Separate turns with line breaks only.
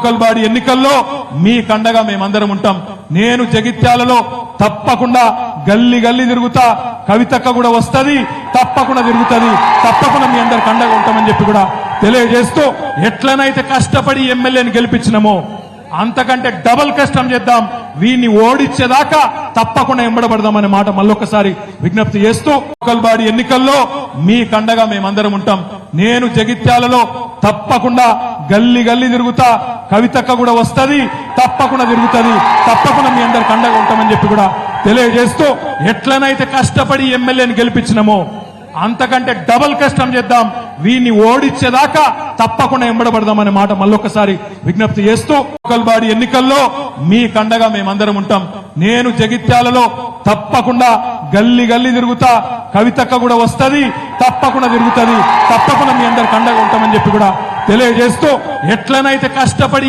Local body ఎన్నికల్లో మీ కండగా మేమందరం ఉంటాం. నేను జగిత్యాలలో తప్పకుండా గల్లి గల్లి తిరుగుతా. కవితక్క కూడా వస్తది తప్పకుండా తిరుగుతుంది. తప్పకుండా మీ అందరు కండగా ఉంటామని చెప్పి కూడా తెలియజేస్తూ ఎట్లనైతే కష్టపడి ఎమ్మెల్యేని గెలిపించినమో అంతకంటే డబల్ కష్టం చేద్దాం. వీడిని ఓడించేదాకా తప్పకుండా ఎంబడబడదామనే మాట మళ్ళొకసారి విజ్ఞప్తి చేస్తూ లోకల్ బాడీ ఎన్నికల్లో మీ కండగా మేమందరం ఉంటాం. నేను జగిత్యాలలో తప్పకుండా గల్లి గల్లి తిరుగుతా కవితక్క కూడా వస్తుంది తప్పకుండా తిరుగుతుంది తప్పకుండా మీ అందరికి అండగా ఉంటామని చెప్పి కూడా తెలియజేస్తూ ఎట్లనైతే కష్టపడి ఎమ్మెల్యేని గెలిపించినమో అంతకంటే డబల్ కష్టం చేద్దాం వీన్ని ఓడించేదాకా తప్పకుండా ఎంబడబడదామనే మాట మళ్ళొకసారి విజ్ఞప్తి చేస్తూ ఒకల్బాడి ఎన్నికల్లో మీ కండగా మేమందరం ఉంటాం. నేను జగిత్యాలలో తప్పకుండా గల్లి గల్లి తిరుగుతా కవితక్క కూడా వస్తది తప్పకుండా తిరుగుతది తప్పకుండా మీ అందరికి అండగా ఉంటామని చెప్పి కూడా తెలియజేస్తూ ఎట్లనైతే కష్టపడి